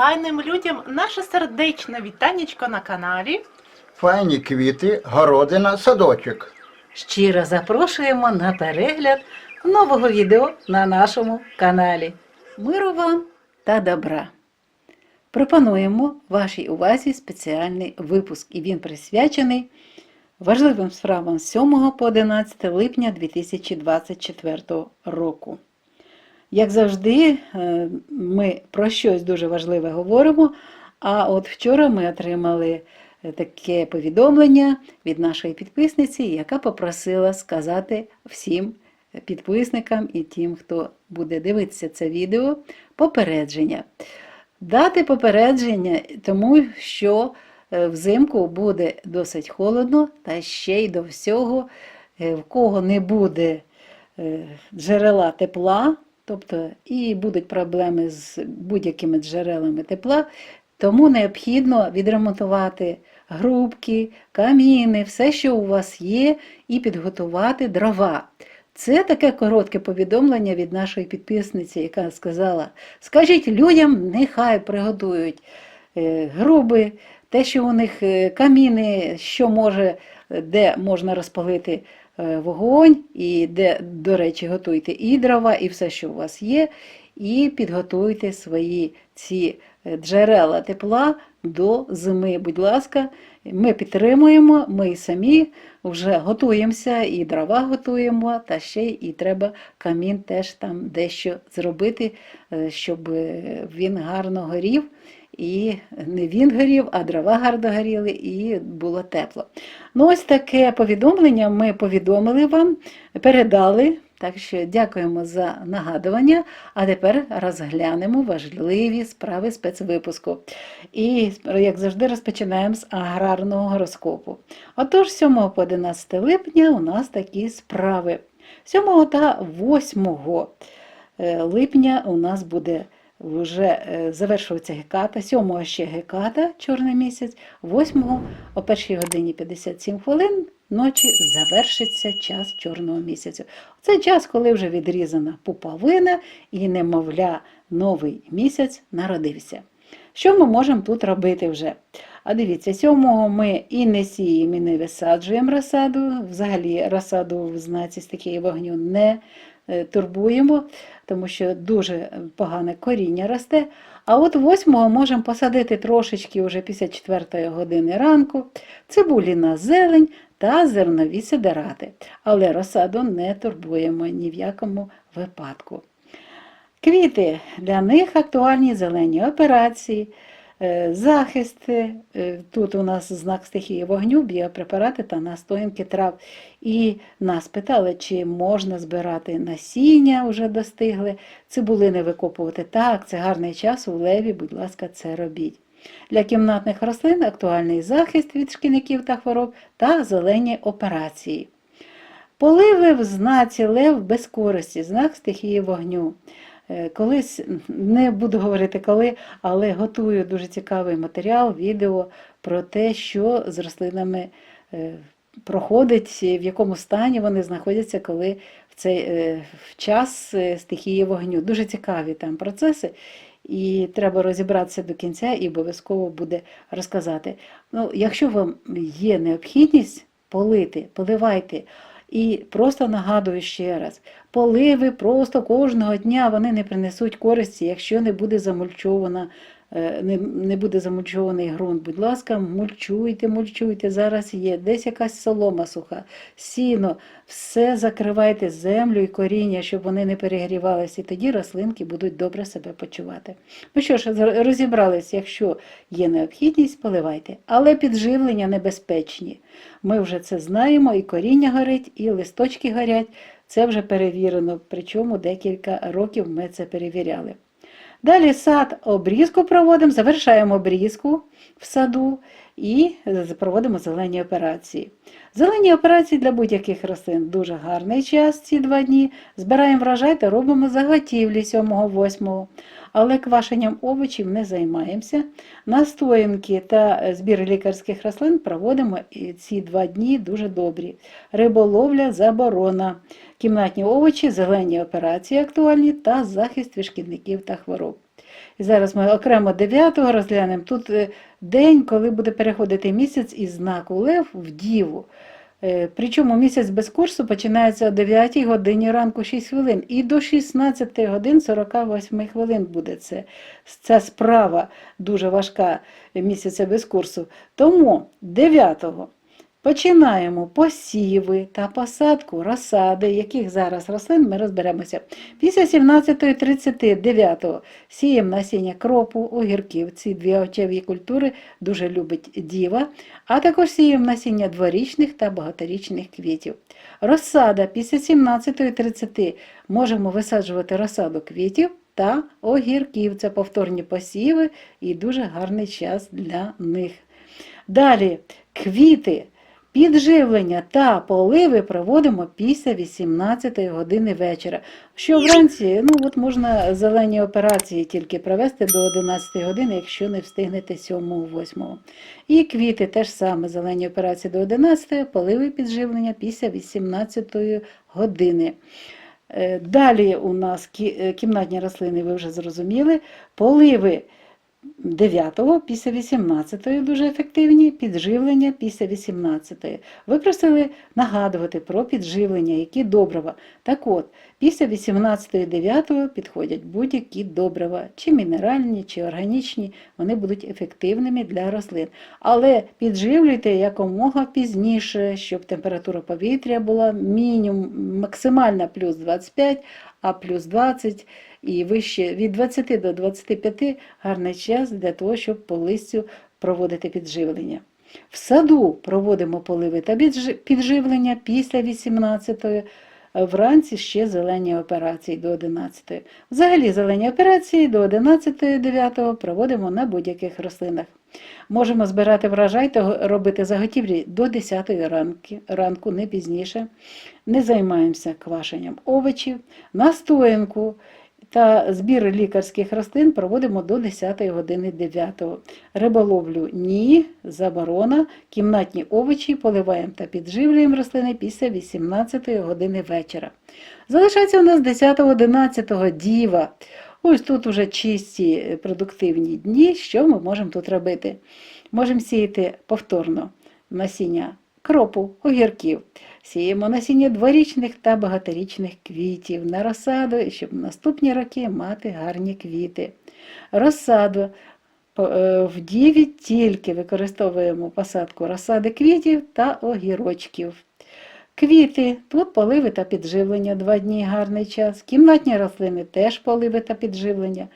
файним людям наше сердечне вітанечко на каналі. Файні квіти, городина, садочок. Щиро запрошуємо на перегляд нового відео на нашому каналі. Миру вам та добра! Пропонуємо вашій увазі спеціальний випуск, і він присвячений важливим справам з 7 по 11 липня 2024 року. Як завжди, е, ми про щось дуже важливе говоримо. А от вчора ми отримали е, таке повідомлення від нашої підписниці, яка попросила сказати всім підписникам і тим, хто буде дивитися це відео, попередження. Дати попередження, тому що е, взимку буде досить холодно, та ще й до всього, в кого не буде джерела тепла, тобто і будуть проблеми з будь-якими джерелами тепла, тому необхідно відремонтувати грубки, каміни, все, що у вас є, і підготувати дрова. Це таке коротке повідомлення від нашої підписниці, яка сказала: скажіть людям, нехай приготують е, груби, те, що у них е, каміни, що може, де можна розпалити вогонь, і де, до речі, готуйте і дрова, і все, що у вас є, і підготуйте свої ці е, джерела тепла до зими. Будь ласка, ми підтримуємо, ми самі вже готуємося, і дрова готуємо, та ще і треба камін теж там дещо зробити, е, щоб е, він гарно горів. І не він горів, а дрова гарно горіли, і було тепло. Ну, ось таке повідомлення ми повідомили вам, передали. Так що дякуємо за нагадування. А тепер розглянемо важливі справи спецвипуску. І, як завжди, розпочинаємо з аграрного гороскопу. Отож, 7 по 11 липня у нас такі справи. 7 та 8 е, липня у нас буде вже е, завершується геката, 7 ще геката, чорний місяць, 8 о 1 годині 57 хвилин ночі завершиться час чорного місяця. Це час, коли вже відрізана пуповина і немовля новий місяць народився. Що ми можемо тут робити вже? А дивіться, 7 ми і не сіємо, і не висаджуємо розсаду. Взагалі розсаду в знаці стихії вогню не е, турбуємо, тому що дуже погане коріння росте. А от 8 можемо посадити трошечки вже після 4 години ранку, цибулі на зелень та зернові сидерати. Але розсаду не турбуємо ні в якому випадку. Квіти для них актуальні зелені операції, захист. е, Тут у нас знак стихії вогню, біопрепарати та настоянки трав. І нас питали, чи можна збирати насіння, вже достигли, цибулини викопувати. Так, це гарний час у леві, будь ласка, це робіть. Для кімнатних рослин актуальний захист від шкідників та хвороб та зелені операції. Поливи в знаці лев без користі, знак стихії вогню. Е, Колись не буду говорити коли, але готую дуже цікавий матеріал, відео про те, що з рослинами е, проходить, в якому стані вони знаходяться, коли в цей е, в час стихії вогню. Дуже цікаві там процеси. І треба розібратися до кінця і обов'язково буде розказати. Ну, якщо вам є необхідність полити, поливайте. І просто нагадую ще раз, поливи просто кожного дня вони не принесуть користі, якщо не буде замульчована, не, не буде замульчований ґрунт. Будь ласка, мульчуйте, мульчуйте. Зараз є десь якась солома суха, сіно, все закривайте землю і коріння, щоб вони не перегрівалися, і тоді рослинки будуть добре себе почувати. Ну що ж, розібрались, якщо є необхідність, поливайте. Але підживлення небезпечні. Ми вже це знаємо, і коріння горить, і листочки горять. Це вже перевірено, причому декілька років ми це перевіряли. Далі сад обрізку проводимо, завершаємо обрізку в саду і проводимо зелені операції. Зелені операції для будь-яких рослин дуже гарний час ці два дні. Збираємо врожай та робимо заготівлі 7-8. Але квашенням овочів не займаємося. Настоянки та збір лікарських рослин проводимо ці два дні дуже добрі. Риболовля заборона. Кімнатні овочі, зелені операції актуальні та захист від шкідників та хвороб. І зараз ми окремо 9-го розглянемо. Тут е, день, коли буде переходити місяць із знаку Лев в Діву. Е, Причому місяць без курсу починається о 9 годині ранку 6 хвилин і до 16 годин 48 хвилин буде це. Ця справа дуже важка місяця без курсу. Тому 9-го починаємо посіви та посадку розсади, яких зараз рослин ми розберемося. Після 17.39 сіємо насіння кропу, огірків. Ці дві овочеві культури дуже любить діва, а також сіємо насіння дворічних та багаторічних квітів. Розсада після 17.30 можемо висаджувати розсаду квітів та огірків. Це повторні посіви і дуже гарний час для них. Далі квіти. Підживлення та поливи проводимо після 18 години вечора. Що вранці, ну от можна зелені операції тільки провести до 11 години, якщо не встигнете 7-8. І квіти теж саме зелені операції до 11, поливи підживлення після 18 години. Е, Далі у нас е, кімнатні рослини, ви вже зрозуміли, поливи 9 після 18 дуже ефективні, підживлення після 18. Ви просили нагадувати про підживлення, які добрива. Так от, після 18 9 підходять будь-які добрива, чи мінеральні, чи органічні, вони будуть ефективними для рослин. Але підживлюйте якомога пізніше, щоб температура повітря була мінімум максимальна плюс 25, а плюс 20 і вище від 20 до 25 гарний час для того, щоб по листю проводити підживлення. В саду проводимо поливи та підживлення після 18 Вранці ще зелені операції до 11. Взагалі зелені операції до 11-9 проводимо на будь-яких рослинах. Можемо збирати врожай та робити заготівлі до 10 ранки, ранку, не пізніше. Не займаємося квашенням овочів, настоянку та збір лікарських рослин проводимо до 10 години 9. Риболовлю ні, заборона. Кімнатні овочі поливаємо та підживлюємо рослини після 18 години вечора. Залишається у нас 10-11 діва. Ось тут уже чисті е, продуктивні дні. Що ми можемо тут робити? Можемо сіяти повторно насіння кропу, огірків. Сіємо насіння дворічних та багаторічних квітів на розсаду, щоб наступні роки мати гарні квіти. Розсаду е, в діві тільки використовуємо посадку розсади квітів та огірочків. Квіти, тут поливи та підживлення два дні гарний час. Кімнатні рослини теж поливи та підживлення.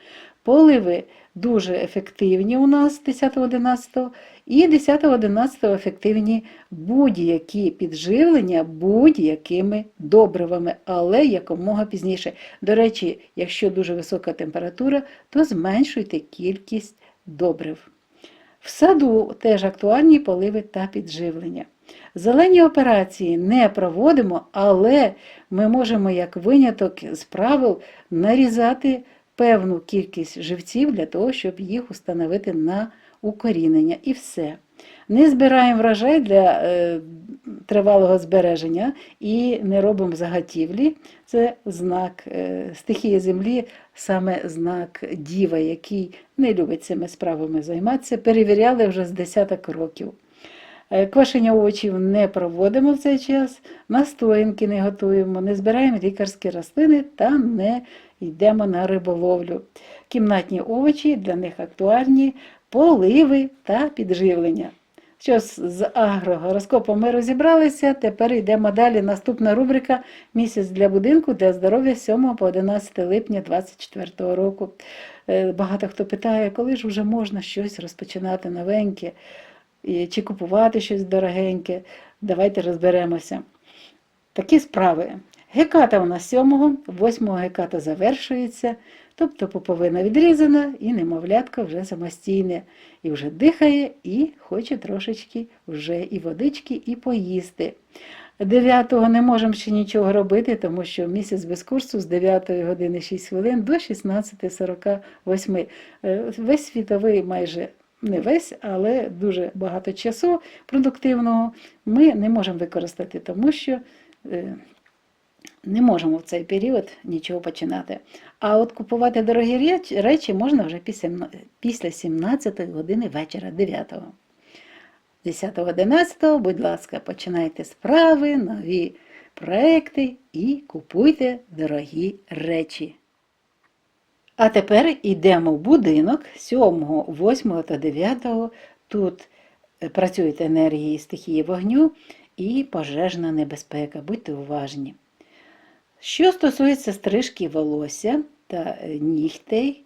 Поливи дуже ефективні у нас 10-11 і 10-11 ефективні будь-які підживлення будь-якими добривами, але якомога пізніше. До речі, якщо дуже висока температура, то зменшуйте кількість добрив. В саду теж актуальні поливи та підживлення. Зелені операції не проводимо, але ми можемо як виняток з правил нарізати певну кількість живців для того, щоб їх установити на укорінення. І все. Не збираємо врожай для е, тривалого збереження і не робимо заготівлі. Це знак е, стихії землі, саме знак діва, який не любить цими справами займатися. Перевіряли вже з десяток років. Е, Квашення овочів не проводимо в цей час, настоянки не готуємо, не збираємо лікарські рослини та не йдемо на риболовлю. Кімнатні овочі для них актуальні, поливи та підживлення. Що з агрогороскопом ми розібралися, тепер йдемо далі. Наступна рубрика Місяць для будинку для здоров'я з 7 по 11 липня 2024 року. Е, Багато хто питає, коли ж вже можна щось розпочинати новеньке, чи купувати щось дорогеньке. Давайте розберемося. Такі справи. Геката у нас 7, 8 геката завершується, тобто пуповина відрізана і немовлятко вже самостійне. І вже дихає, і хоче трошечки вже і водички, і поїсти. 9-го не можемо ще нічого робити, тому що місяць без курсу з 9 години 6 хвилин до 16.48. Е, Весь світовий майже не весь, але дуже багато часу продуктивного ми не можемо використати, тому що е, не можемо в цей період нічого починати. А от купувати дорогі речі можна вже після, м- після 17 години вечора, 9. 10-11, будь ласка, починайте справи, нові проекти і купуйте дорогі речі. А тепер йдемо в будинок 7, 8 та 9. Тут е, працюють енергії стихії вогню і пожежна небезпека. Будьте уважні. Що стосується стрижки волосся та е, нігтей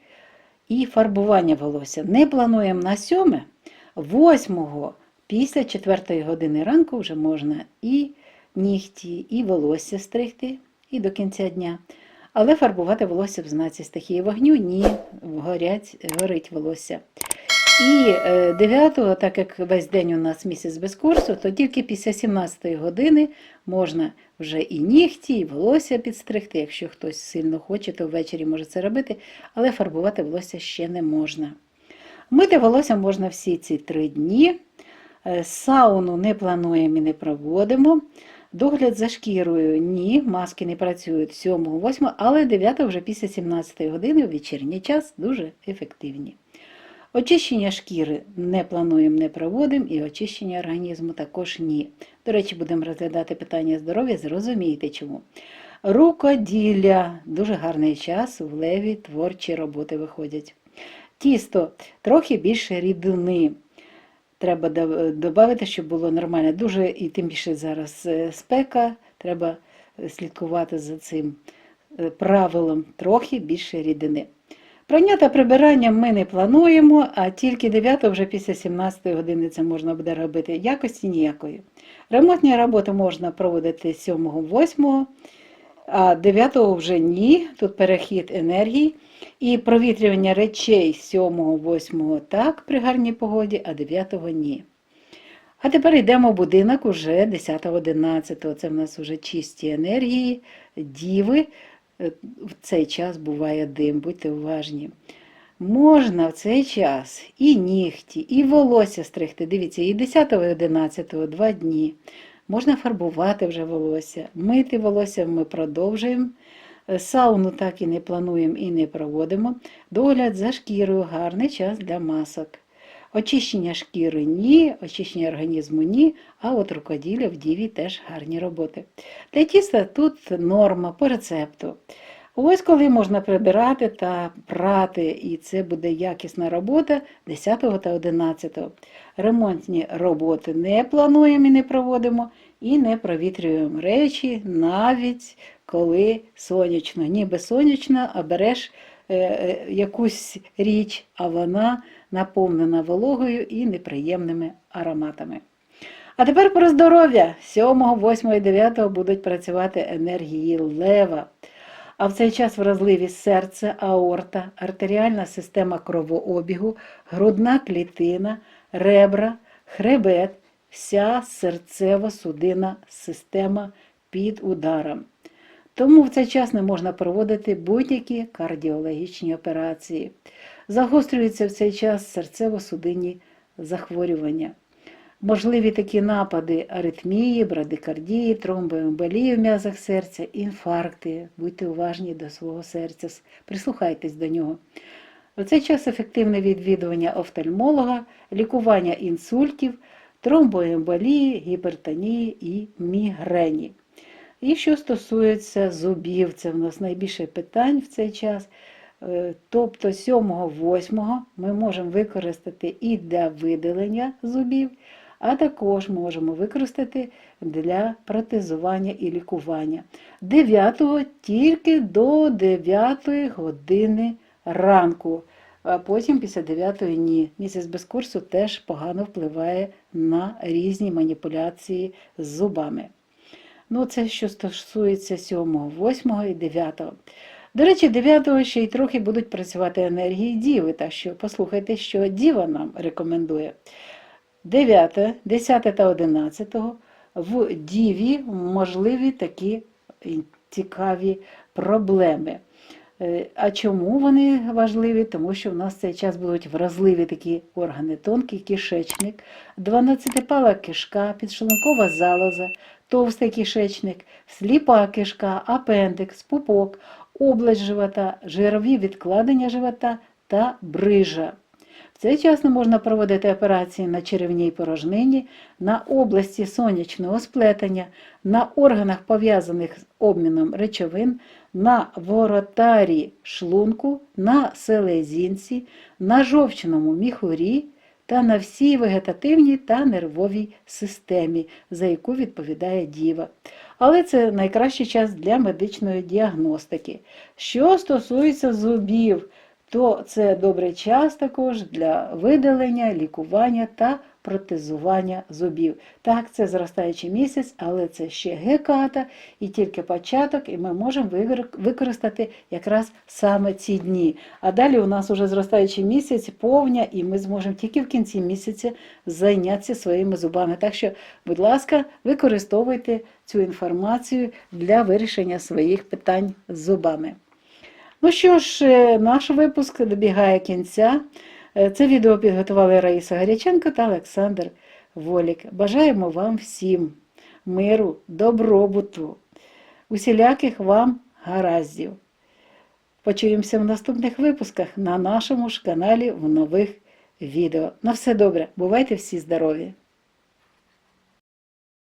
і фарбування волосся, не плануємо на 7, 8 після 4 години ранку вже можна і нігті, і волосся стригти, і до кінця дня. Але фарбувати волосся в знаці стихії вогню ні, горять, горить волосся. І 9-го, так як весь день у нас місяць без курсу, то тільки після 17-ї години можна вже і нігті, і волосся підстригти. Якщо хтось сильно хоче, то ввечері може це робити, але фарбувати волосся ще не можна. Мити волосся можна всі ці три дні. Е, Сауну не плануємо і не проводимо. Догляд за шкірою ні, маски не працюють 7, 8, але 9 вже після 17 години у вечірній час дуже ефективні. Очищення шкіри не плануємо, не проводимо, і очищення організму також ні. До речі, будемо розглядати питання здоров'я, зрозумієте чому. Рукоділля дуже гарний час, в леві творчі роботи виходять. Тісто трохи більше рідини. Треба додати, щоб було нормально. Дуже і тим більше зараз е, спека, треба е, слідкувати за цим е, правилом трохи більше рідини. Прання та прибирання ми не плануємо, а тільки 9 вже після 17 години це можна буде робити. Якості ніякої. Ремонтні роботи можна проводити 7-8, а 9 вже ні. Тут перехід енергії. І провітрювання речей 7-8 так при гарній погоді, а 9 ні. А тепер йдемо в будинок уже 10-11. Це в нас вже чисті енергії, діви. Е, В цей час буває дим, будьте уважні. Можна в цей час і нігті, і волосся стригти. Дивіться, і 10 і 11 два дні. Можна фарбувати вже волосся, мити волосся ми продовжуємо. Е, Сауну так і не плануємо і не проводимо. Догляд за шкірою гарний час для масок. Очищення шкіри ні, очищення організму ні, а от рукоділля в діві теж гарні роботи. Для тіста тут норма по рецепту. Ось коли можна прибирати та прати, і це буде якісна робота 10 та 11. Ремонтні роботи не плануємо і не проводимо, і не провітрюємо речі навіть коли сонячно. Ніби сонячно, а береш е, е, якусь річ, а вона наповнена вологою і неприємними ароматами. А тепер про здоров'я. 7, 8 і 9 будуть працювати енергії лева. А в цей час вразливі серце, аорта, артеріальна система кровообігу, грудна клітина, ребра, хребет, вся серцево-судинна система під ударом. Тому в цей час не можна проводити будь-які кардіологічні операції. Загострюються в цей час серцево-судинні захворювання. Можливі такі напади аритмії, брадикардії, тромбоемболії в м'язах серця, інфаркти. Будьте уважні до свого серця, прислухайтесь до нього. В цей час ефективне відвідування офтальмолога, лікування інсультів, тромбоемболії, гіпертонії і мігрені. І що стосується зубів, це в нас найбільше питань в цей час. Е, Тобто 7-8 ми можемо використати і для видалення зубів, а також можемо використати для протезування і лікування. 9 тільки до 9 години ранку, а потім після 9-ї ні. Місяць без курсу теж погано впливає на різні маніпуляції з зубами. Ну, це що стосується 7, 8 і 9. До речі, 9 ще й трохи будуть працювати енергії Діви, так що послухайте, що Діва нам рекомендує. 9, 10 та 11 в Діві можливі такі цікаві проблеми. Е, А чому вони важливі? Тому що в нас в цей час будуть вразливі такі органи, тонкий кишечник, 12-пала кишка, підшлункова залоза, товстий кишечник, сліпа кишка, апендикс, пупок, область живота, жирові відкладення живота та брижа. Вчасно можна проводити операції на черевній порожнині, на області сонячного сплетення, на органах, пов'язаних з обміном речовин, на воротарі шлунку, на селезінці, на жовчному міхурі та на всій вегетативній та нервовій системі, за яку відповідає діва. Але це найкращий час для медичної діагностики. Що стосується зубів, то це добрий час також для видалення, лікування та протезування зубів. Так, це зростаючий місяць, але це ще геката і тільки початок, і ми можемо використати якраз саме ці дні. А далі у нас уже зростаючий місяць, повня, і ми зможемо тільки в кінці місяця зайнятися своїми зубами. Так що, будь ласка, використовуйте цю інформацію для вирішення своїх питань з зубами. Ну що ж, е, наш випуск добігає кінця. Е, Це відео підготували Раїса Гаряченко та Олександр Волік. Бажаємо вам всім миру, добробуту, усіляких вам гараздів. Почуємося в наступних випусках на нашому ж каналі в нових відео. На все добре, бувайте всі здорові!